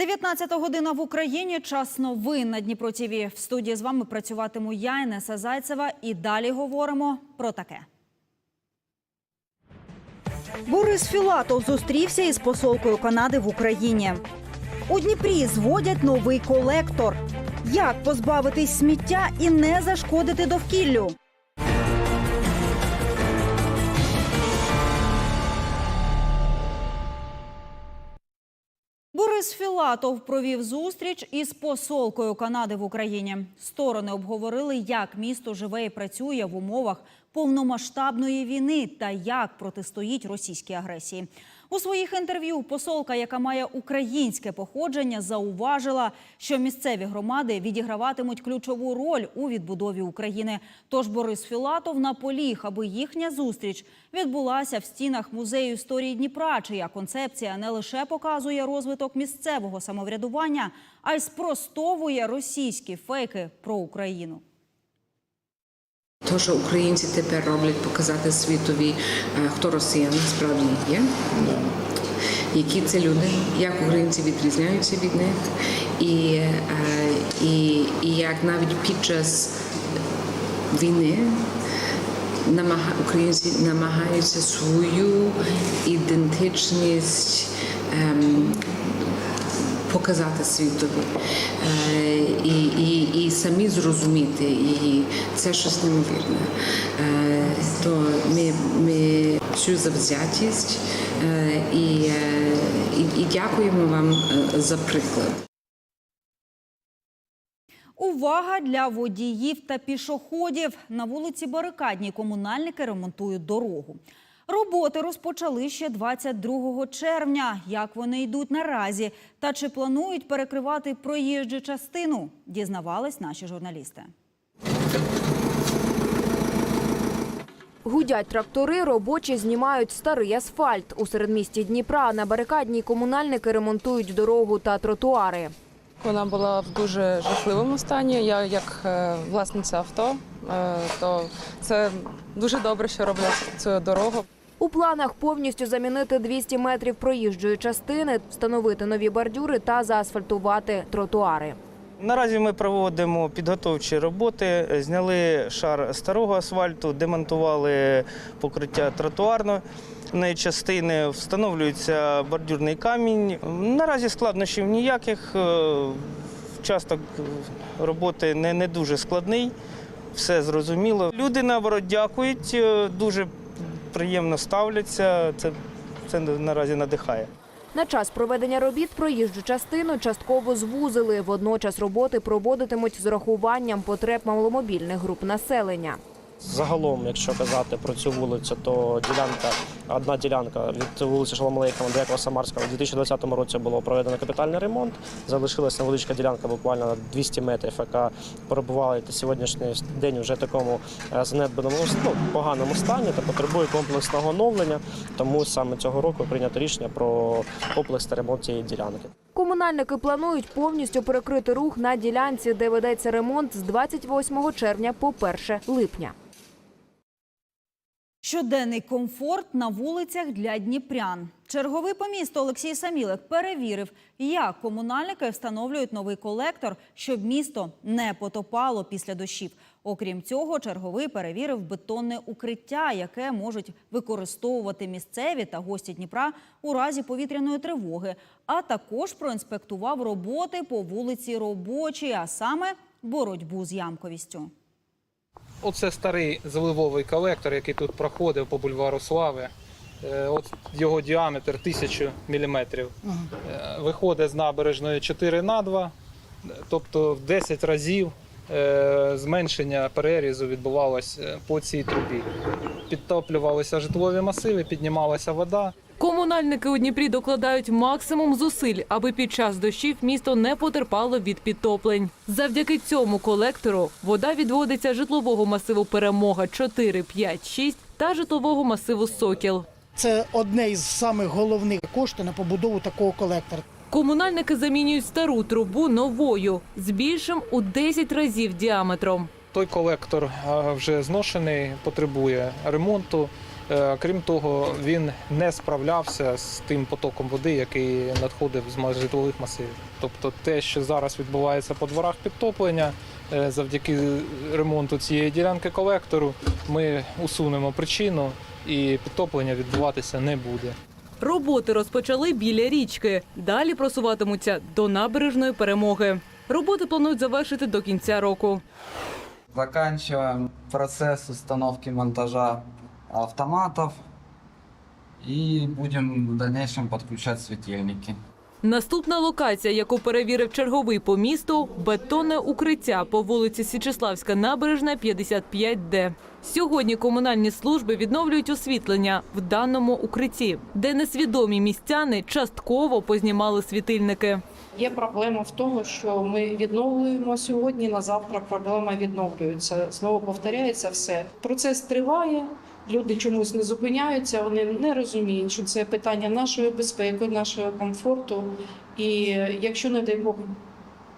19 година в Україні. Час новин на Дніпро ТІВІ. В студії з вами працюватиму я, Інеса Зайцева. І далі говоримо про таке. Борис Філатов зустрівся із посолкою Канади в Україні. У Дніпрі зводять новий колектор. Як позбавитись сміття і не зашкодити довкіллю? Борис Філатов провів зустріч із посолкою Канади в Україні. Сторони обговорили, як місто живе і працює в умовах повномасштабної війни та як протистоїть російській агресії. У своїх інтерв'ю посолка, яка має українське походження, зауважила, що місцеві громади відіграватимуть ключову роль у відбудові України. Тож Борис Філатов наполіг, аби їхня зустріч відбулася в стінах музею історії Дніпра, чия концепція не лише показує розвиток місцевого самоврядування, а й спростовує російські фейки про Україну. То, що українці тепер роблять, показати світові, е, хто росіяни справді є, які це люди, як українці відрізняються від них, і, е, і, і як навіть під час війни українці намагаються свою ідентичність. ем, показати світові е, і, і, і самі зрозуміти її. Це щось неймовірне. Е, то ми, ми цю завзятість е, і, і, і дякуємо вам за приклад. Увага для водіїв та пішоходів. На вулиці Барикадній комунальники ремонтують дорогу. Роботи розпочали ще 22 червня. Як вони йдуть наразі? Та чи планують перекривати проїжджу частину? Дізнавались наші журналісти. Гудять трактори, робочі знімають старий асфальт. У середмісті Дніпра на барикадній комунальники ремонтують дорогу та тротуари. Вона була в дуже жахливому стані. Я як е, власниця авто, е, то це дуже добре, що роблять цю дорогу. У планах повністю замінити 200 метрів проїжджої частини, встановити нові бордюри та заасфальтувати тротуари. Наразі ми проводимо підготовчі роботи, зняли шар старого асфальту, демонтували покриття тротуарної частини, встановлюється бордюрний камінь. Наразі складнощів ніяких. е, Часток роботи не, не дуже складний, все зрозуміло. Люди наоборот дякують, е, дуже приємно ставляться. Це, це наразі надихає. На час проведення робіт проїжджу частину частково звузили. Водночас роботи проводитимуть з урахуванням потреб маломобільних груп населення. Загалом, якщо казати про цю вулицю, то ділянка, одна ділянка від вулиці Шоломолейка до Якова Самарського у 2020 році було проведено капітальний ремонт. Залишилася невеличка ділянка, буквально на 200 метрів, яка перебувала на сьогоднішній день вже в такому е, занедбаному ну, поганому стані та потребує комплексного оновлення. Тому саме цього року прийнято рішення про комплексний ремонт цієї ділянки. Комунальники планують повністю перекрити рух на ділянці, де ведеться ремонт з 28 червня по 1 липня. Щоденний комфорт на вулицях для дніпрян. Черговий по місту Олексій Самілик перевірив, як комунальники встановлюють новий колектор, щоб місто не потопало після дощів. Окрім цього, черговий перевірив бетонне укриття, яке можуть використовувати місцеві та гості Дніпра у разі повітряної тривоги. А також проінспектував роботи по вулиці Робочій, а саме боротьбу з ямковістю. Оце старий заливовий колектор, який тут проходив по бульвару Слави. Е, От його діаметр 1000 мм. Виходить з набережної 4 на 2, тобто в 10 разів е, зменшення перерізу відбувалося по цій трубі. Підтоплювалися житлові масиви, піднімалася вода. Комунальники у Дніпрі докладають максимум зусиль, аби під час дощів місто не потерпало від підтоплень. Завдяки цьому колектору вода відводиться житлового масиву Перемога 4, 5, 6 та житлового масиву Сокіл. Це одне із самих головних коштів на побудову такого колектора. Комунальники замінюють стару трубу новою з більшим у 10 разів діаметром. Той колектор вже зношений, потребує ремонту. Е, Крім того, він не справлявся з тим потоком води, який надходив з житлових масивів. Тобто те, що зараз відбувається по дворах підтоплення, е, завдяки ремонту цієї ділянки колектору, ми усунемо причину і підтоплення відбуватися не буде. Роботи розпочали біля річки. Далі просуватимуться до набережної перемоги. Роботи планують завершити до кінця року. Заканчиваем процесс установки монтажа автоматов и будем в дальнейшем подключать светильники. Наступна локація, яку перевірив черговий по місту – бетонне укриття по вулиці Січеславська набережна, 55Д. Сьогодні комунальні служби відновлюють освітлення в даному укритті, де несвідомі містяни частково познімали світильники. Є проблема в тому, що ми відновлюємо сьогодні, на завтра проблема відновлюється. Знову повторяється все. Процес триває. Люди чомусь не зупиняються, вони не розуміють, що це питання нашої безпеки, нашого комфорту. І якщо не дай Бог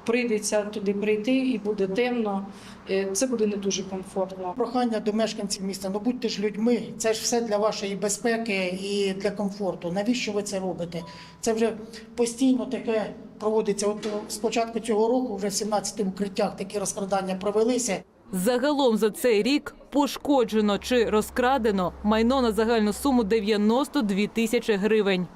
прийдеться туди прийти і буде темно, е, це буде не дуже комфортно. Прохання до мешканців міста, ну будьте ж людьми, це ж все для вашої безпеки і для комфорту. Навіщо ви це робите? Це вже постійно таке проводиться. От з початку цього року вже в 17 укриттях такі розкрадання провелися. Загалом за цей рік пошкоджено чи розкрадено майно на загальну суму 92 тисячі гривень.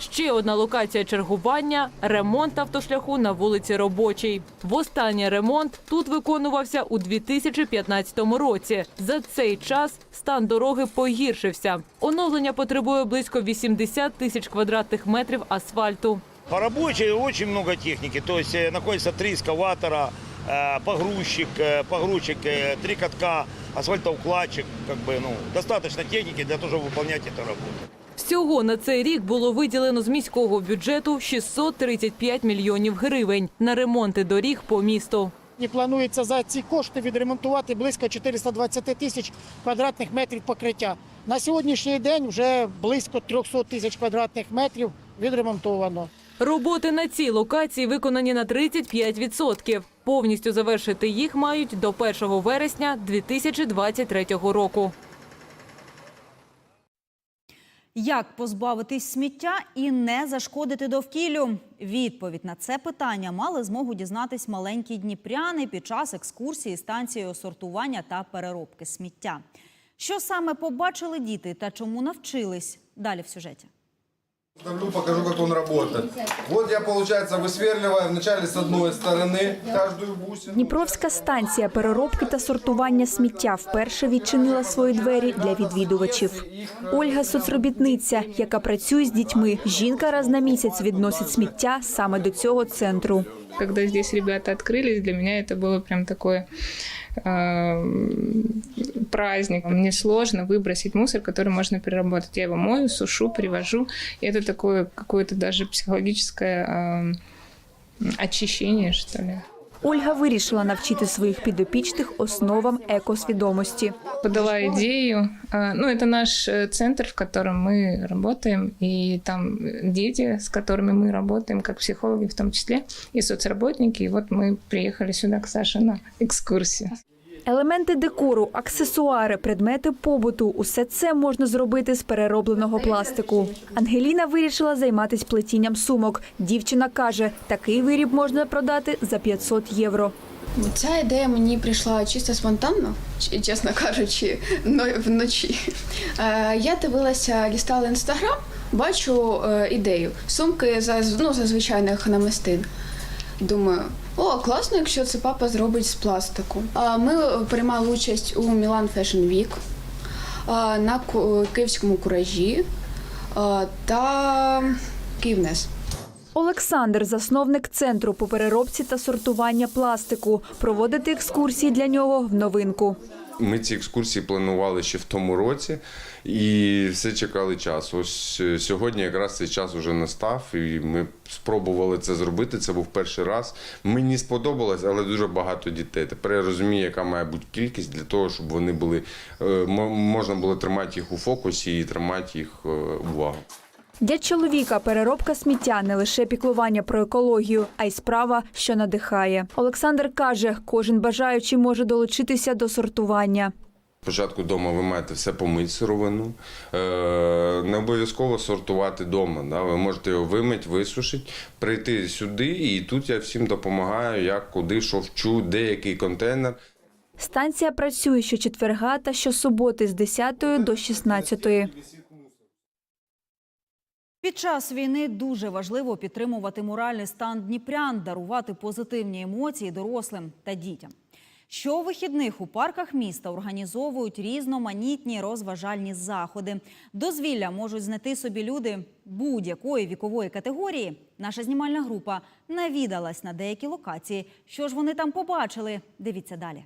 Ще одна локація чергування – ремонт автошляху на вулиці Робочій. Востаннє ремонт тут виконувався у 2015 році. За цей час стан дороги погіршився. Оновлення потребує близько 80 тисяч квадратних метрів асфальту. По рабочей очень много техники, то есть э, находится три эскаватора, э, погрузчик, э, погрузчик, э, три катка, асфальтоукладчик, как бы, ну, достаточно техники для того, чтобы выполнять эту работу. Всього на цей рік було виділено з міського бюджету 635 мільйонів гривень на ремонти доріг по місту. І планується за ці кошти відремонтувати близько 420 тисяч квадратних метрів покриття. На сьогоднішній день вже близько 300 тисяч квадратних метрів відремонтовано. Роботи на цій локації виконані на 35%. Повністю завершити їх мають до 1 вересня 2023 року. Як позбавитись сміття і не зашкодити довкіллю? Відповідь на це питання мали змогу дізнатись маленькі дніпряни під час екскурсії станцією сортування та переробки сміття. Що саме побачили діти та чому навчились? Далі в сюжеті. Ставлю, покажу, как он работает. Вот я, получается, высверливаю вначале с одной стороны каждую бусину. Дніпровська станція переробки та сортування сміття вперше відчинила свої двері для відвідувачів. Ольга соцробітниця, яка працює з дітьми. Жінка раз на місяць відносить сміття саме до цього центру. Когда здесь ребята открылись, для меня это было прям такое э, праздник. Мне сложно выбросить мусор, который можно переработать. Я его мою, сушу, привожу. И это такое какое-то даже психологическое э, очищение, что ли. Ольга вирішила навчити своїх підопічних основам екосвідомості. подала идею. А, Ну, это наш э, центр, в котором мы работаем, и там дети, с которыми мы работаем, как психологи в том числе, и соцработники. И вот мы приехали сюда к Саше на экскурсию. Елементи декору, аксесуари, предмети побуту усе це можна зробити з переробленого пластику. Ангеліна вирішила займатися плетінням сумок. Дівчина каже, такий виріб можна продати за 500 євро. Ця ідея мені прийшла чисто спонтанно, чесно кажучи, но- вночі. Е, Я дивилася, лістала інстаграм, бачу е, ідею. Сумки за, ну, за звичайних намистин. Думаю, о, класно, якщо це папа зробить з пластику. Ми приймали участь у Мілан Fashion Week на київському куражі та Київнес. Олександр, засновник центру по переробці та сортування пластику. Проводити екскурсії для нього в новинку. Ми ці екскурсії планували ще в тому році і все чекали час. Ось е, сьогодні якраз цей час вже настав, і ми спробували це зробити. Це був перший раз. Мені сподобалось, але дуже багато дітей. Тепер я розумію, яка має бути кількість для того, щоб вони були е, мо- можна було тримати їх у фокусі і тримати їх е, увагу. Для чоловіка переробка сміття не лише піклування про екологію, а й справа, що надихає. Олександр каже, кожен бажаючий може долучитися до сортування. Спочатку вдома ви маєте все помити сировину. Е, не обов'язково сортувати вдома. Ви можете його вимити, висушити, прийти сюди, і тут я всім допомагаю, як, куди, що вчу, де який контейнер. Станція працює щочетверга та щосуботи з 10 до 16. Під час війни дуже важливо підтримувати моральний стан дніпрян, дарувати позитивні емоції дорослим та дітям. Щовихідних у парках міста організовують різноманітні розважальні заходи. Дозвілля можуть знайти собі люди будь-якої вікової категорії. Наша знімальна група навідалась на деякі локації. Що ж вони там побачили? Дивіться далі.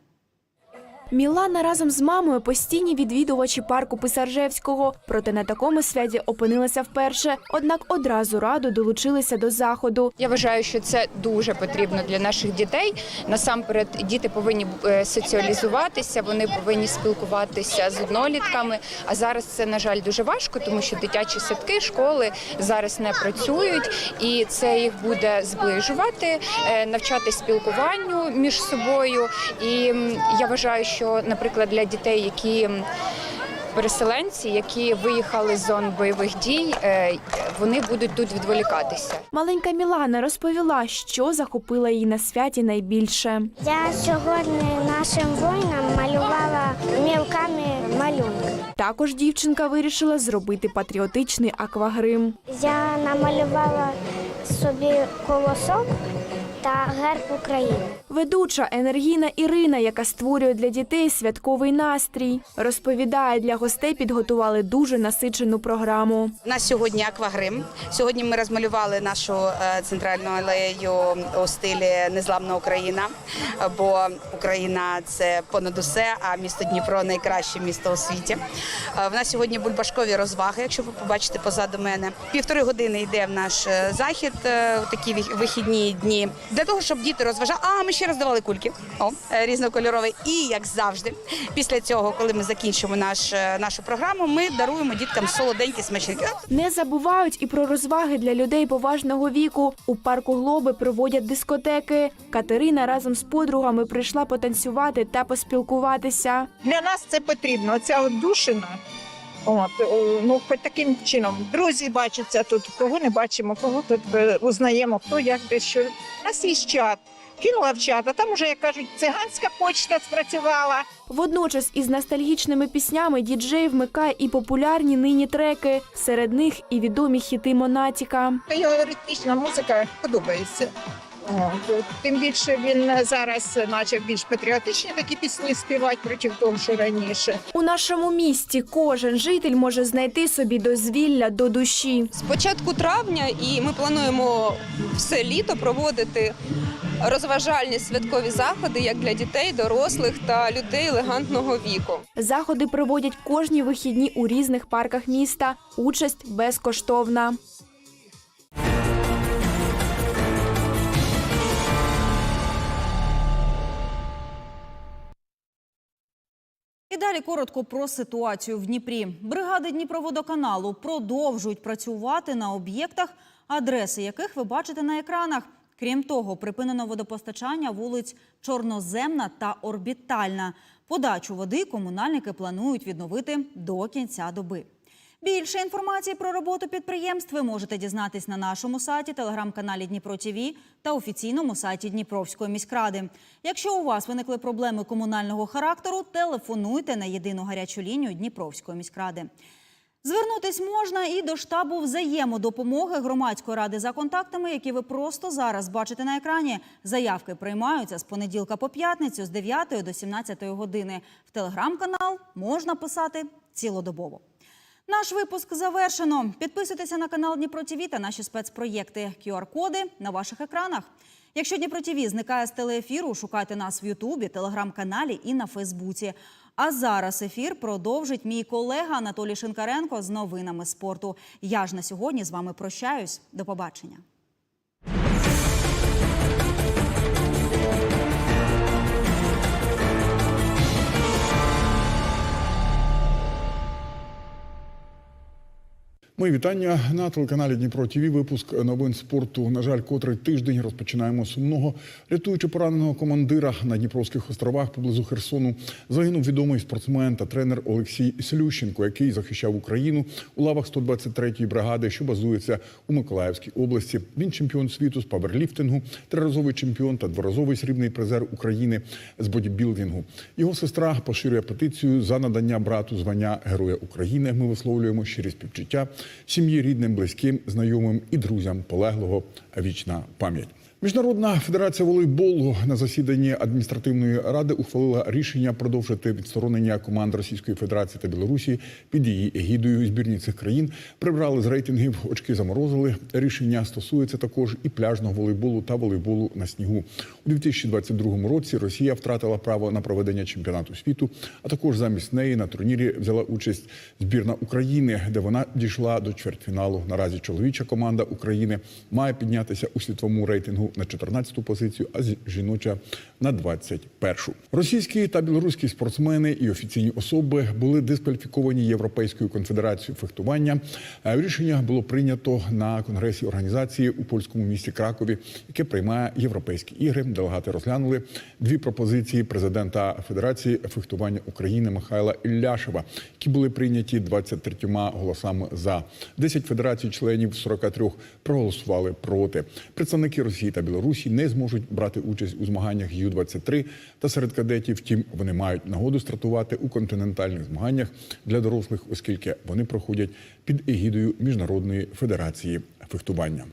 Мілана разом з мамою постійні відвідувачі парку Писаржевського. Проте на такому святі опинилася вперше. Однак одразу радо долучилися до заходу. Я вважаю, що це дуже потрібно для наших дітей. Насамперед, діти повинні е, соціалізуватися, вони повинні спілкуватися з однолітками. А зараз це на жаль дуже важко, тому що дитячі садки, школи зараз не працюють, і це їх буде зближувати, е, навчати спілкуванню між собою. І я вважаю, що, наприклад, для дітей, які Переселенці, які виїхали з зон бойових дій, е, вони будуть тут відволікатися. Маленька Мілана розповіла, що захопила її на святі найбільше. Я сьогодні нашим воїнам малювала мілками малюнки. Також дівчинка вирішила зробити патріотичний аквагрим. Я намалювала собі колосок та герб України. Ведуча енергійна Ірина, яка створює для дітей святковий настрій, розповідає, для гостей підготували дуже насичену програму. У нас сьогодні аквагрим. Сьогодні ми розмалювали нашу е, центральну алею у стилі Незламна Україна, бо Україна це понад усе, а місто Дніпро найкраще місто у світі. Е, В нас сьогодні бульбашкові розваги, якщо ви побачите позаду мене. Півтори години йде в наш е, захід такі вих- вихідні дні для того, щоб діти розважали. А ми ще роздавали кульки. О, е, різнокольорові. І як завжди, після цього, коли ми закінчимо наш, е, нашу програму, ми даруємо діткам солоденькі смачники. Не забувають і про розваги для людей поважного віку. У парку Глоби проводять дискотеки. Катерина разом з подругами прийшла потанцювати та поспілкуватися. Для нас це потрібно. Ця отдушина. От, ну, хоч таким чином. Друзі бачаться тут, кого не бачимо, кого тут е, узнаємо, хто як де що. У нас є чат. Кинула в чат, а там уже, як кажуть, циганська почта спрацювала. Водночас із ностальгічними піснями діджей вмикає і популярні нині треки. Серед них і відомі хіти Монатіка. Його ритмічна музика подобається. Тим більше він зараз почав більш патріотичні такі пісні співати проти того, що раніше. У нашому місті кожен житель може знайти собі дозвілля до душі. З початку травня і ми плануємо все літо проводити розважальні святкові заходи як для дітей, дорослих та людей елегантного віку. Заходи проводять кожні вихідні у різних парках міста. Участь безкоштовна. І далі коротко про ситуацію в Дніпрі. Бригади Дніпроводоканалу продовжують працювати на об'єктах, адреси яких ви бачите на екранах. Крім того, припинено водопостачання вулиць Чорноземна та Орбітальна. Подачу води комунальники планують відновити до кінця доби. Більше інформації про роботу підприємств ви можете дізнатись на нашому сайті, телеграм-каналі Дніпро ТІВІ та офіційному сайті Дніпровської міськради. Якщо у вас виникли проблеми комунального характеру, телефонуйте на єдину гарячу лінію Дніпровської міськради. Звернутись можна і до штабу взаємодопомоги громадської ради за контактами, які ви просто зараз бачите на екрані. Заявки приймаються з понеділка по п'ятницю з 9 до 17 години. В телеграм-канал можна писати цілодобово. Наш випуск завершено. Підписуйтеся на канал Дніпро ТІВІ та наші спецпроєкти. QR-коди на ваших екранах. Якщо Дніпро ТІВІ зникає з телеефіру, шукайте нас в Ютубі, телеграм-каналі і на Фейсбуці. А зараз ефір продовжить мій колега Анатолій Шинкаренко з новинами спорту. Я ж на сьогодні з вами прощаюсь. До побачення. Мої вітання на телеканалі Дніпро ТВ. Випуск новин спорту. На жаль, котрий тиждень розпочинаємо сумного. Рятуючи пораненого командира на Дніпровських островах поблизу Херсону, загинув відомий спортсмен та тренер Олексій Слющенко, який захищав Україну у лавах 123-ї бригади, що базується у Миколаївській області. Він чемпіон світу з паверліфтингу, триразовий чемпіон та дворазовий срібний призер України з бодібілдингу. Його сестра поширює петицію за надання брату звання Героя України. Ми висловлюємо щирі співчуття сім'ї, рідним, близьким, знайомим і друзям полеглого. Вічна пам'ять. Міжнародна федерація волейболу на засіданні адміністративної ради ухвалила рішення продовжити відсторонення команд Російської Федерації та Білорусі під її егідою. Збірні цих країн прибрали з рейтингів, очки заморозили. Рішення стосується також і пляжного волейболу та волейболу на снігу. У 2022 році Росія втратила право на проведення чемпіонату світу, а також замість неї на турнірі взяла участь збірна України, де вона дійшла до чвертьфіналу. Наразі чоловіча команда України має піднятися у світовому рейтингу на 14-ту позицію, а жіноча на 21-шу. Російські та білоруські спортсмени і офіційні особи були дискваліфіковані Європейською конфедерацією фехтування. Е, Рішення було прийнято на конгресі організації у польському місті Кракові, яке приймає європейські ігри. Делегати розглянули дві пропозиції президента Федерації фехтування України Михайла Ілляшева, які були прийняті 23 голосами за 10 федерацій членів 43 проголосували проти. Представники Росії та Білорусі не зможуть брати участь у змаганнях Ю-23 та серед кадетів. Втім, вони мають нагоду стартувати у континентальних змаганнях для дорослих, оскільки вони проходять під егідою Міжнародної федерації фехтування.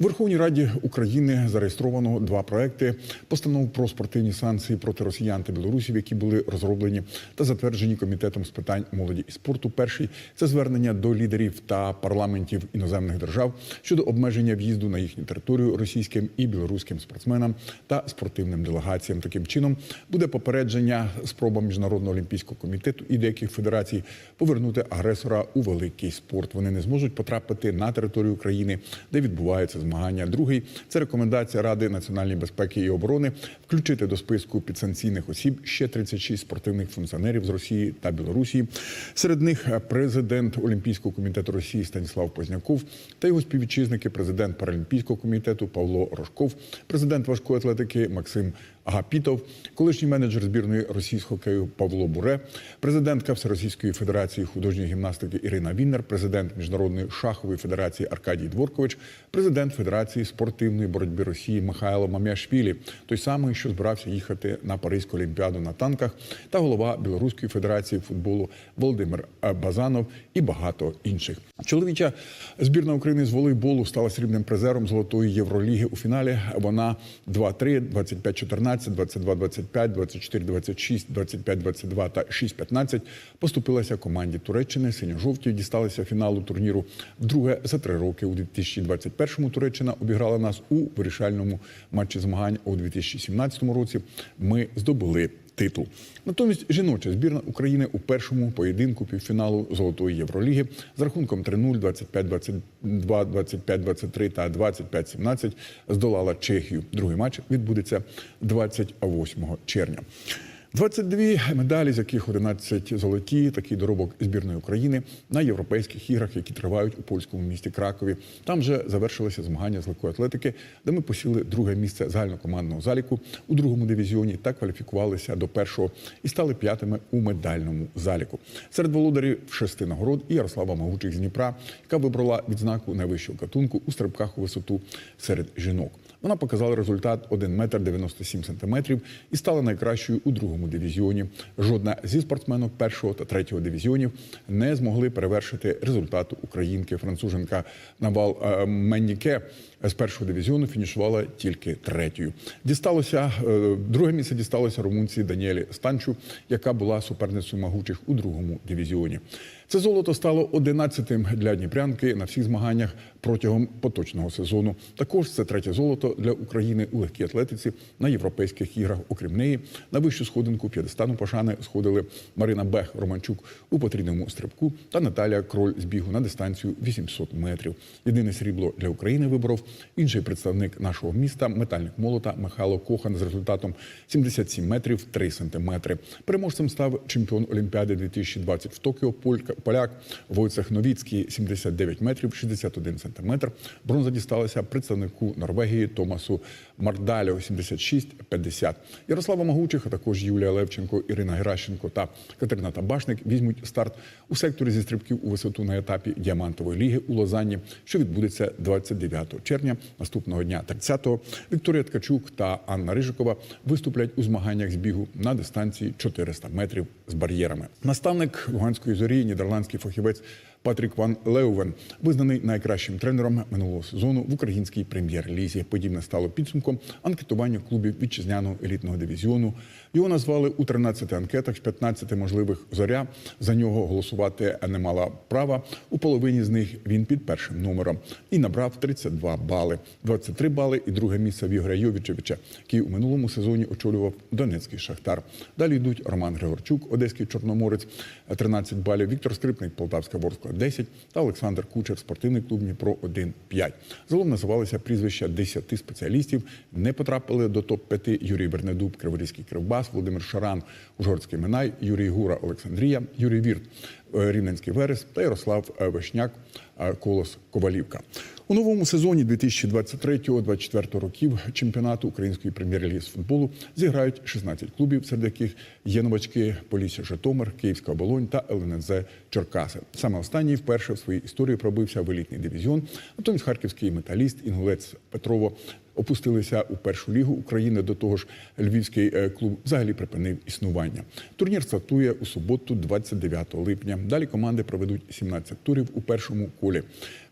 У Верховній Раді України зареєстровано два проекти постанов про спортивні санкції проти росіян та білорусів, які були розроблені та затверджені комітетом з питань молоді і спорту. Перший це звернення до лідерів та парламентів іноземних держав щодо обмеження в'їзду на їхню територію російським і білоруським спортсменам та спортивним делегаціям. Таким чином буде попередження спробам міжнародного олімпійського комітету і деяких федерацій повернути агресора у великий спорт. Вони не зможуть потрапити на територію України, де відбувається змагання. Другий це рекомендація Ради національної безпеки і оборони включити до списку підсанкційних осіб ще 36 спортивних функціонерів з Росії та Білорусі. Серед них президент Олімпійського комітету Росії Станіслав Позняков та його співвітчизники, президент Паралімпійського комітету Павло Рожков, президент важкої атлетики Максим Агапітов, колишній менеджер збірної російського хокею Павло Буре, президентка Всеросійської федерації художньої гімнастики Ірина Віннер, президент Міжнародної шахової федерації Аркадій Дворкович, президент Федерації спортивної боротьби Росії Михайло Мам'яшвілі, той самий, що збирався їхати на Паризьку олімпіаду на танках, та голова Білоруської федерації футболу Володимир Базанов і багато інших. Чоловіча збірна України з волейболу стала срібним призером золотої євроліги у фіналі. Вона 2-3, 25-14, 22-25, 24-26, 25-22 та 6-15 поступилася команді Туреччини. Синьо-жовті дісталися фіналу турніру вдруге за три роки. У 2021-му Туреччина обіграла нас у вирішальному матчі змагань. У 2017 році ми здобули титул. Натомість жіноча збірна України у першому поєдинку півфіналу Золотої Євроліги з рахунком 3-0, 25-22, 25-23 та 25-17 здолала Чехію. Другий матч відбудеться 28 червня. 22 медалі, з яких 11 золоті, такий доробок збірної України на європейських іграх, які тривають у польському місті Кракові. Там вже завершилися змагання з легкої атлетики, де ми посіли друге місце загальнокомандного заліку у другому дивізіоні та кваліфікувалися до першого і стали п'ятими у медальному заліку. Серед володарів шести нагород і Ярослава Могучих з Дніпра, яка вибрала відзнаку найвищого катунку у стрибках у висоту серед жінок. Вона показала результат 1 метр 97 сантиметрів і стала найкращою у другому дивізіоні. Жодна зі спортсменок першого та третього дивізіонів не змогли перевершити результату українки. Француженка Навал е, Менніке з першого дивізіону фінішувала тільки третьою. Дісталося е, друге місце дісталося румунці Даніелі Станчу, яка була суперницею могучих у другому дивізіоні. Це золото стало 11-тим для Дніпрянки на всіх змаганнях протягом поточного сезону. Також це третє золото для України у легкій атлетиці на європейських іграх. Окрім неї, на вищу сходинку п'єдестану пошани сходили Марина Бех Романчук у потрійному стрибку та Наталія Кроль з бігу на дистанцію 800 метрів. Єдине срібло для України виборов інший представник нашого міста, метальник молота Михайло Кохан з результатом 77 метрів 3 сантиметри. Переможцем став чемпіон Олімпіади 2020 в Токіо Полька поляк Войцех Новіцький 79 метрів 61 сантиметр. Бронза дісталася представнику Норвегії Томасу Мардалю 76-50. Ярослава Могучих, а також Юлія Левченко, Ірина Геращенко та Катерина Табашник візьмуть старт у секторі зі стрибків у висоту на етапі діамантової ліги у Лозанні, що відбудеться 29 червня. Наступного дня 30-го Вікторія Ткачук та Анна Рижикова виступлять у змаганнях з бігу на дистанції 400 метрів з бар'єрами. Наставник Луганської зорі, нідерландський фахівець Патрік Ван Леувен, визнаний найкращим тренером минулого сезону в українській прем'єр-лізі. Подібне стало підсумком анкетування клубів вітчизняного елітного дивізіону. Його назвали у 13 анкетах з 15 можливих зоря. За нього голосувати не мала права. У половині з них він під першим номером і набрав 32 бали. 23 бали і друге місце в Йовічевича, який у минулому сезоні очолював Донецький Шахтар. Далі йдуть Роман Григорчук, Одеський Чорноморець, 13 балів, Віктор Скрипник, Полтавська Ворскла 10 та Олександр Кучер, спортивний клуб Дніпро 1-5. Загалом називалися прізвища 10 спеціалістів. Не потрапили до топ-5 Юрій Бернедуб, Криворізький Кривбас, Володимир Шаран, Ужгородський Минай, Юрій Гура, Олександрія, Юрій Вірт, е, Рівненський Верес та Ярослав е, Вишняк, е, Колос Ковалівка. У новому сезоні 2023-2024 років чемпіонату української прем'єр-ліги з футболу зіграють 16 клубів, серед яких є новачки Полісся Житомир, Київська Оболонь та ЛНЗ Черкаси. Саме останній вперше в своїй історії пробився в елітний дивізіон. Натомість харківський металіст, інгулець Петрово опустилися у першу лігу України. До того ж, львівський е, клуб взагалі припинив існування. Турнір стартує у суботу, 29 липня. Далі команди проведуть 17 турів у першому колі.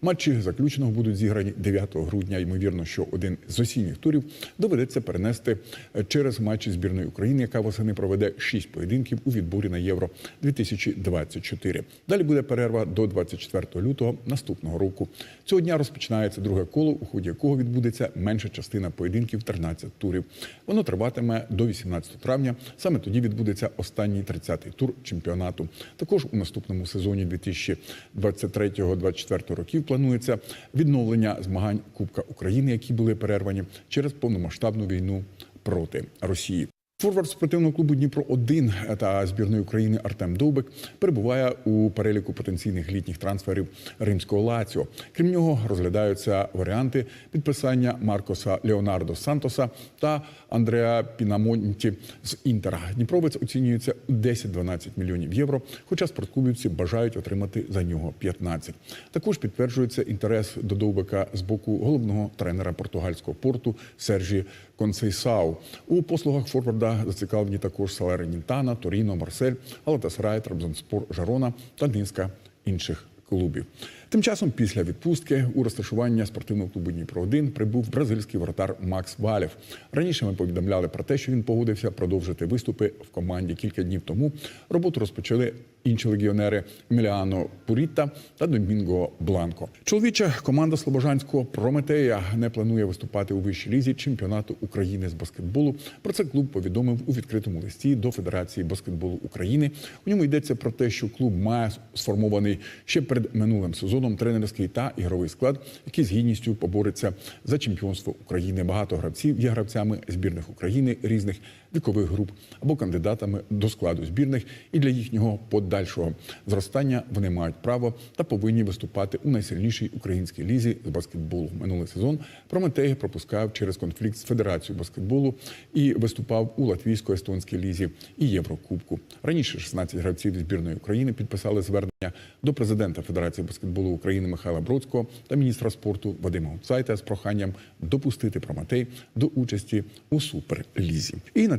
Матчі заключеного будуть зіграні 9 грудня. Ймовірно, що один з осінніх турів доведеться перенести е, через матчі збірної України, яка восени проведе 6 поєдинків у відборі на євро 2024. Далі буде перерва до 24 лютого наступного року. Цього дня розпочинається друге коло, у ході якого відбудеться менша частина поєдинків 13 турів. Воно триватиме до 18 травня. Саме тоді відбудеться останній 30-й тур чемпіонату. Також у наступному сезоні 2023-2024 років планується відновлення змагань Кубка України, які були перервані через повномасштабну війну проти Росії. Форвард спортивного клубу Дніпро 1 та збірної України Артем Довбик перебуває у переліку потенційних літніх трансферів римського Лаціо. Крім нього, розглядаються варіанти підписання Маркоса Леонардо Сантоса та Андреа Пінамонті з Інтера. Дніпровець оцінюється у 10-12 мільйонів євро. Хоча спортклубівці бажають отримати за нього 15. Також підтверджується інтерес до Довбика з боку головного тренера португальського порту Сержі Консейсау. У послугах форварда зацікавлені також Салернітана, Торіно, Марсель, Галатасарай, Трабзонспор, Жарона та низка інших клубів. Тим часом, після відпустки у розташування спортивного клубу Дніпро 1 прибув бразильський воротар Макс Валєв. Раніше ми повідомляли про те, що він погодився продовжити виступи в команді кілька днів тому. Роботу розпочали інші легіонери Еміліано Пурітта та Домінго Бланко. Чоловіча команда Слобожанського Прометея не планує виступати у вищій лізі чемпіонату України з баскетболу. Про це клуб повідомив у відкритому листі до Федерації баскетболу України. У ньому йдеться про те, що клуб має сформований ще перед минулим сезоном тренерський та ігровий склад, який з гідністю побореться за чемпіонство України. Багато гравців є гравцями збірних України різних вікових груп або кандидатами до складу збірних, і для їхнього подальшого зростання вони мають право та повинні виступати у найсильнішій українській лізі з баскетболу. Минулий сезон Прометей пропускав через конфлікт з Федерацією баскетболу і виступав у латвійсько-естонській лізі і Єврокубку. Раніше 16 гравців збірної України підписали звернення до президента Федерації баскетболу України Михайла Бродського та міністра спорту Вадима Гуцайта з проханням допустити Прометей до участі у суперлізі. І на